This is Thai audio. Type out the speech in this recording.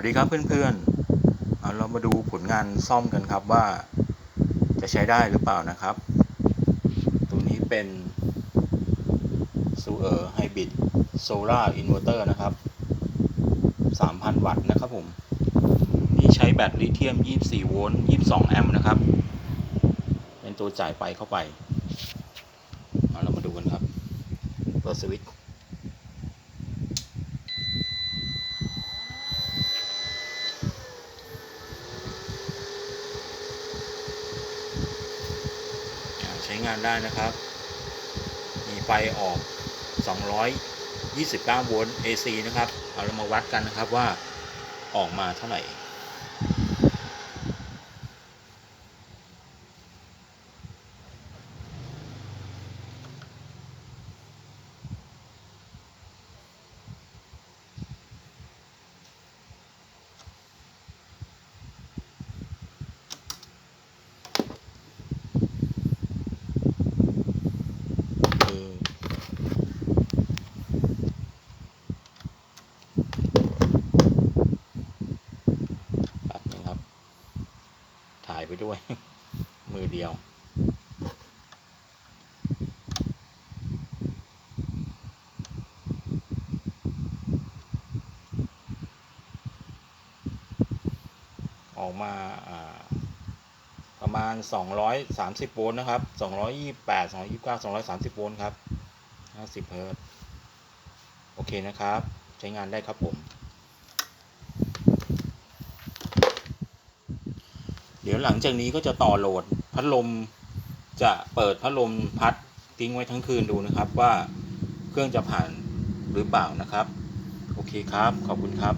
วัสดีครับเพื่อนๆเอาเรามาดูผลงานซ่อมกันครับว่าจะใช้ได้หรือเปล่านะครับ ตัวนี้เป็นซูเออร์ไฮบริดโซล่าอินเวอร์เตอร์นะครับ 3,000 วัตต์นะครับผม นี่ใช้แบตลิเธียม 24 โวลต์ 22 แอมป์นะครับ เป็นตัวจ่ายไฟเข้าไปเอาเรามาดูกันครับ เปิดสวิตช์ ช้งานได้นะครับ มีไฟออก 229 โวลต์ AC นะครับ เอาเรามาวัดกันนะครับว่าออกมาเท่าไหร่ คือแป๊บนึงครับ ถ่าย ไปด้วย มือเดียว ออกมาอ่าประมาณ 230 โวลต์นะครับ 228 229 230 โวลต์ครับ 50 เฮิร์ตโอเคนะครับ ใช้งานได้ครับผม ดี๋ยวหลังจากนี้ก็จะต่อโหลดพัดลมจะเปิดพัดลมพัดทิ้งไว้ทั้งคืนดูนะครับว่าเครื่องจะผ่านหรือเปล่านะครับ โอเคครับ ขอบคุณครับ